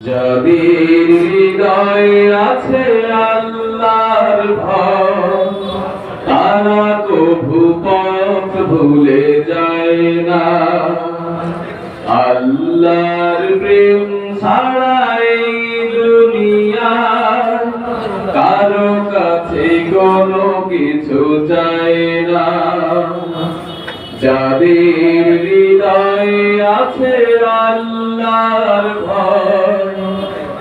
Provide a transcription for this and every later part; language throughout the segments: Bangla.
যাদের হৃদয়ে আছে আল্লাহর ভয়, তারা কভু পথ ভুলে যায় না। আল্লাহর প্রেম এই দুনিয়া, কারও কাছে কোনো কিছু চায় না। যাদের হৃদয়ে আছে আল্লাহর ভয়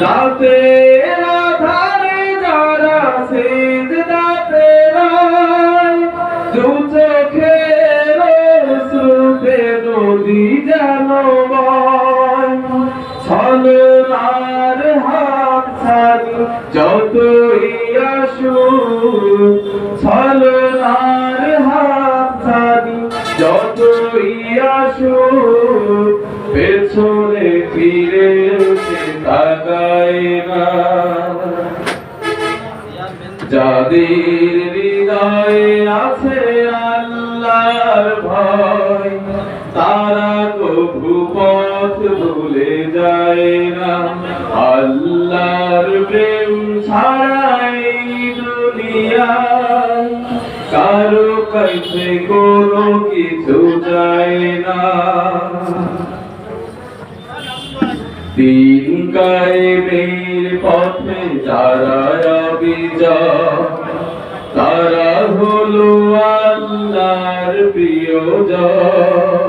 রাতের আধারে যারা সেজদাতেরা দু চোখের স্রোতে নদী যেন। ছলনার হাত ছাড়ি যতই আসু ছলনার হাত ছাড়ি যতই আসু পেছনে ফিরে যাদের হৃদয়ে আছে আল্লাহর ভয়, তারা কভু পথ ভুলে যায় না। আল্লাহর প্রেম ছাড়াই দুনিয়ায় কারও কাছে কোনো কিছু যায় না। দিন কায়েমের পথে যারা তারা হলো আল্লাহর প্রিয়জন।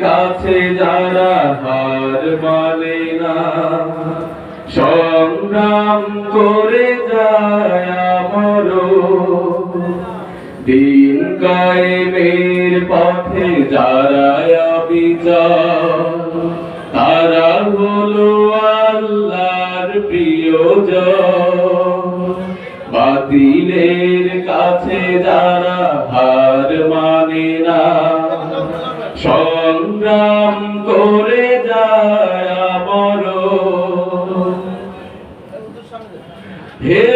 কাছে যারা হার মানে না, সংগ্রাম করে যায় আমর দিন কায়েমের পথে যারা বিচার তারা হলো বাতিলের কাছে যারা হার মানে না সংগ্রাম করে যায় আমার হেরার